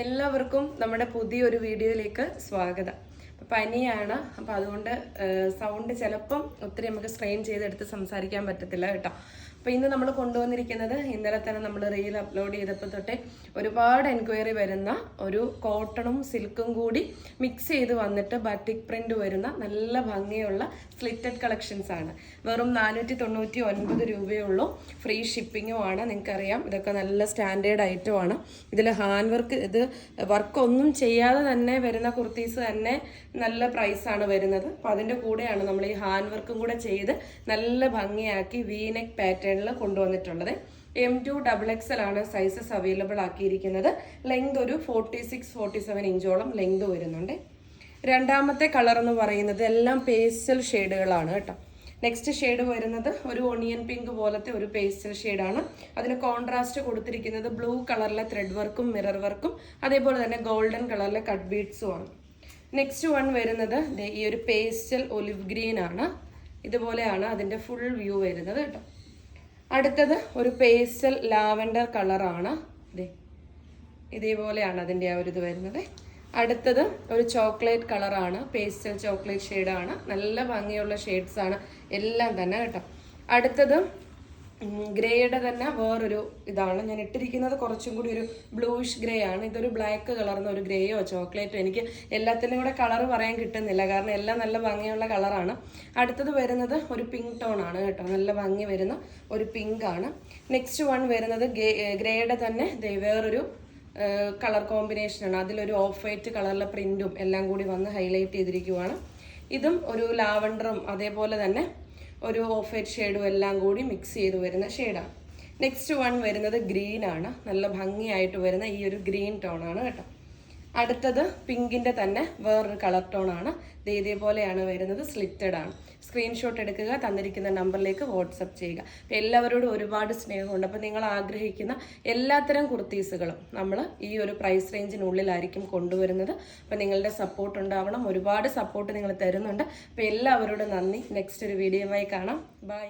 എല്ലാവർക്കും നമ്മുടെ പുതിയൊരു വീഡിയോയിലേക്ക് സ്വാഗതം. പനിയാണ് അപ്പോൾ അതുകൊണ്ട് സൗണ്ട് ചിലപ്പം ഒത്തിരി നമുക്ക് സ്ട്രെയിൻ ചെയ്തെടുത്ത് സംസാരിക്കാൻ പറ്റത്തില്ല കേട്ടോ. അപ്പോൾ ഇന്ന് നമ്മൾ കൊണ്ടുവന്നിരിക്കുന്നത് ഇന്നലെ തന്നെ നമ്മൾ റീൽ അപ്ലോഡ് ചെയ്തപ്പോൾ തൊട്ടേ ഒരുപാട് എൻക്വയറി വരുന്ന ഒരു കോട്ടണും സിൽക്കും കൂടി മിക്സ് ചെയ്ത് വന്നിട്ട് ബട്ടിക് പ്രിന്റ് വരുന്ന നല്ല ഭംഗിയുള്ള സ്ലിറ്റഡ് കളക്ഷൻസ് ആണ്. വെറും നാനൂറ്റി തൊണ്ണൂറ്റി ഒൻപത് രൂപയേ ഉള്ളൂ ഫ്രീ ഷിപ്പിങ്ങും ആണ്. നിങ്ങൾക്കറിയാം ഇതൊക്കെ നല്ല സ്റ്റാൻഡേർഡ് ഐറ്റം ആണ്. ഇതിൽ ഹാൻഡ് വർക്ക് ഇത് വർക്ക് ഒന്നും ചെയ്യാതെ തന്നെ വരുന്ന കുർത്തീസ് തന്നെ നല്ല പ്രൈസാണ് വരുന്നത്. അപ്പോൾ അതിന്റെ കൂടെയാണ് നമ്മൾ ഈ ഹാൻഡ് വർക്കും കൂടെ ചെയ്ത് നല്ല ഭംഗിയാക്കി വീനെക്ക് പാറ്റേണിൽ കൊണ്ടുവന്നിട്ടുള്ളത്. എം ടു ഡബിൾ എക്സൽ ആണ് സൈസസ് അവൈലബിൾ ആക്കിയിരിക്കുന്നത്. ലെങ്ത് ഒരു ഫോർട്ടി സിക്സ് ഫോർട്ടി സെവൻ ഇഞ്ചോളം ലെങ്ത് വരുന്നുണ്ട്. രണ്ടാമത്തെ കളർ എന്ന് പറയുന്നത് എല്ലാം പേസ്റ്റൽ ഷെയ്ഡുകളാണ് കേട്ടോ. നെക്സ്റ്റ് ഷെയ്ഡ് വരുന്നത് ഒരു ഒണിയൻ പിങ്ക് പോലത്തെ ഒരു പേസ്റ്റൽ ഷെയ്ഡാണ് അതിന് കോൺട്രാസ്റ്റ് കൊടുത്തിരിക്കുന്നത് ബ്ലൂ കളറിലെ ത്രെഡ് വർക്കും മിറർ വർക്കും അതേപോലെ തന്നെ ഗോൾഡൻ കളറിലെ കട്ട് ബീഡ്സും ആണ്. നെക്സ്റ്റ് വൺ വരുന്നത് ഈ ഒരു പേസ്റ്റൽ ഒലിവ് ഗ്രീൻ ആണ്. ഇതുപോലെയാണ് അതിന്റെ ഫുൾ വ്യൂ വരുന്നത് കേട്ടോ. അടുത്തത് ഒരു പേസ്റ്റൽ ലാവൻഡർ കളറാണ്. ദേ ഇതേപോലെയാണ് അതിന്റെ ആ ഒരു ഇത് വരുന്നത്. അടുത്തത് ഒരു ചോക്ലേറ്റ് കളറാണ്. പേസ്റ്റൽ ചോക്ലേറ്റ് ഷെയ്ഡാണ്. നല്ല ഭംഗിയുള്ള ഷെയ്ഡ്സാണ് എല്ലാം തന്നെ കേട്ടോ. അടുത്തത് ഗ്രേയുടെ തന്നെ വേറൊരു ഇതാണ്. ഞാൻ ഇട്ടിരിക്കുന്നത് കുറച്ചും കൂടി ഒരു ബ്ലൂയിഷ് ഗ്രേ ആണ്. ഇതൊരു ബ്ലാക്ക് കളർന്ന ഒരു ഗ്രേയോ ചോക്ലേറ്റോ എനിക്ക് എല്ലാത്തിനും കൂടെ കളർ പറയാൻ കിട്ടുന്നില്ല. കാരണം എല്ലാം നല്ല ഭംഗിയുള്ള കളറാണ് അടുത്തത് വരുന്നത് ഒരു പിങ്ക് ടോൺ ആണ് കേട്ടോ. നല്ല ഭംഗി വരുന്ന ഒരു പിങ്ക് ആണ്. നെക്സ്റ്റ് വൺ വരുന്നത് ഗ്രേയുടെ തന്നെ വേറൊരു കളർ കോമ്പിനേഷനാണ് അതിലൊരു ഓഫ് വൈറ്റ് കളറിലെ പ്രിന്റും എല്ലാം കൂടി വന്ന് ഹൈലൈറ്റ് ചെയ്തിരിക്കുവാണ്. ഇതും ഒരു ലാവണ്ടറും അതേപോലെ തന്നെ ഒരു ഓഫ് വൈറ്റ് ഷെയ്ഡും എല്ലാം കൂടി മിക്സ് ചെയ്ത് വരുന്ന ഷെയ്ഡാണ്. നെക്സ്റ്റ് വൺ വരുന്നത് ഗ്രീൻ ആണ് നല്ല ഭംഗിയായിട്ട് വരുന്ന ഈ ഒരു ഗ്രീൻ ടോൺ ആണ് കേട്ടോ. അടുത്തത് പിങ്കിന്റെ തന്നെ വേറൊരു കളർ ദേ ഇതേപോലെയാണ് വരുന്നത് സ്ലിറ്റഡ് ആണ്. സ്ക്രീൻഷോട്ട് എടുക്കുക തന്നിരിക്കുന്ന നമ്പറിലേക്ക് വാട്സപ്പ് ചെയ്യുക. അപ്പോൾ എല്ലാവരോടും ഒരുപാട് സ്നേഹമുണ്ട്. അപ്പോൾ നിങ്ങൾ ആഗ്രഹിക്കുന്ന എല്ലാത്തരം കുർത്തീസുകളും നമ്മൾ ഈ ഒരു പ്രൈസ് റേഞ്ചിനുള്ളിലായിരിക്കും കൊണ്ടുവരുന്നത്. അപ്പോൾ നിങ്ങളുടെ സപ്പോർട്ട് ഉണ്ടാവണം. ഒരുപാട് സപ്പോർട്ട് നിങ്ങൾ തരുന്നുണ്ട്. അപ്പോൾ എല്ലാവരോടും നന്ദി. നെക്സ്റ്റ് ഒരു വീഡിയോയുമായി കാണാം. ബൈ